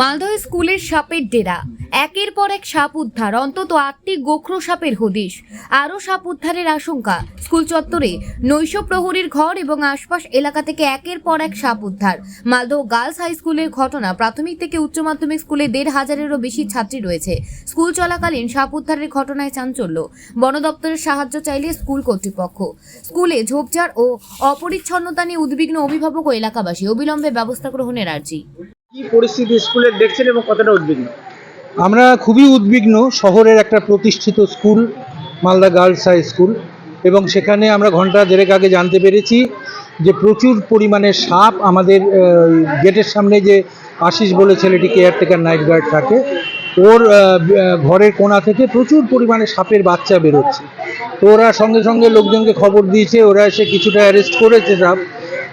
মালদহ স্কুলের সাপের ডেরা। একের পর এক সাপ উদ্ধার, অন্তত আটটি গোখরো সাপের হদিশ। আরও সাপ উদ্ধারের আশঙ্কা, স্কুল চত্বরে নৈশ প্রহরীর ঘর এবং আশপাশ এলাকা থেকে একের পর এক সাপ উদ্ধার। মালদহ গার্লস হাই স্কুলের ঘটনা, প্রাথমিক থেকে উচ্চ মাধ্যমিক স্কুলে দেড় হাজারেরও বেশি ছাত্রী রয়েছে। স্কুল চলাকালীন সাপ উদ্ধারের ঘটনায় চাঞ্চল্য, বন দপ্তরের সাহায্য চাইলে স্কুল কর্তৃপক্ষ। স্কুলে ঝোপঝাড় ও অপরিচ্ছন্নতা নিয়ে উদ্বিগ্ন অভিভাবক ও এলাকাবাসী, অবিলম্বে ব্যবস্থা গ্রহণের আর্জি। কি পরিস্থিতি স্কুলের দেখছেন এবং কতটা উদ্বিগ্ন? আমরা খুবই উদ্বিগ্ন শহরের একটা প্রতিষ্ঠিত school, Malda girls high school, এবং সেখানে আমরা ঘণ্টা দেড়েক আগে জানতে পেরেছি যে প্রচুর পরিমাণে সাপ আমাদের গেটের সামনে যে আশিস বলে ছেলেটি কেয়ারটেকার, নাইট গার্ড থাকে, ওর ঘরের কোণা থেকে প্রচুর পরিমাণে সাপের বাচ্চা বেরোচ্ছে। তো ওরা সঙ্গে সঙ্গে লোকজনকে খবর দিয়েছে, ওরা এসে কিছুটা অ্যারেস্ট করেছে সাপ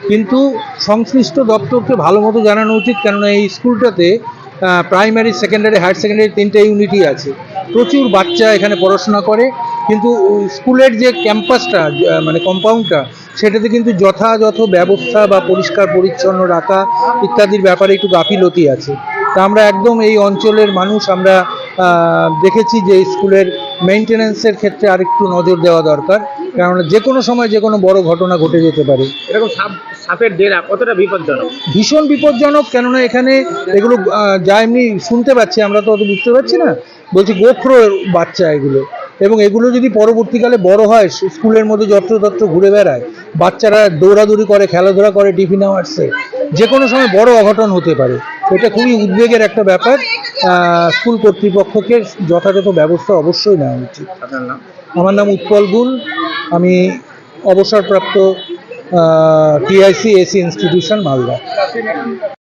কিন্তু সংশ্লিষ্ট দপ্তরকে ভালো মতো জানানো উচিত, কেননা এই স্কুলটাতে প্রাইমারি সেকেন্ডারি হায়ার সেকেন্ডারি তিনটে ইউনিটই আছে। প্রচুর বাচ্চা এখানে পড়াশোনা করে, কিন্তু স্কুলের যে ক্যাম্পাসটা মানে কম্পাউন্ডটা সেটাতে কিন্তু যথাযথ ব্যবস্থা বা পরিষ্কার পরিচ্ছন্ন রাখা ইত্যাদির ব্যাপারে একটু গাফিলতি আছে। তা আমরা একদম এই অঞ্চলের মানুষ, আমরা দেখেছি যে স্কুলের মেনটেন্যান্সের ক্ষেত্রে আরেকটু নজর দেওয়া দরকার কেননা যে কোনো সময় যে কোনো বড় ঘটনা ঘটে যেতে পারে। এরকম সাপ সাপের ডেরা কতটা বিপজ্জনক? ভীষণ বিপজ্জনক কেননা এখানে এগুলো যা এমনি শুনতে পাচ্ছি আমরা তো অত বুঝতে পারছি না। বলছি গোখরো বাচ্চা এগুলো। এবং এগুলো যদি পরবর্তীকালে বড় হয় স্কুলের মধ্যে যত্রতত্র ঘুরে বেড়ায় বাচ্চারা দৌড়াদৌড়ি করে খেলাধুলা করে টিফিন আওয়ার্সে যে কোনো সময় বড় অঘটন হতে পারে। এটা খুবই উদ্বেগের একটা ব্যাপার। স্কুল কর্তৃপক্ষকে যথাযথ ব্যবস্থা অবশ্যই নেওয়া উচিত। আমার নাম উৎপল গুল আমি অবসরপ্রাপ্ত টিআইসি এসি ইনস্টিটিউশন মালদা।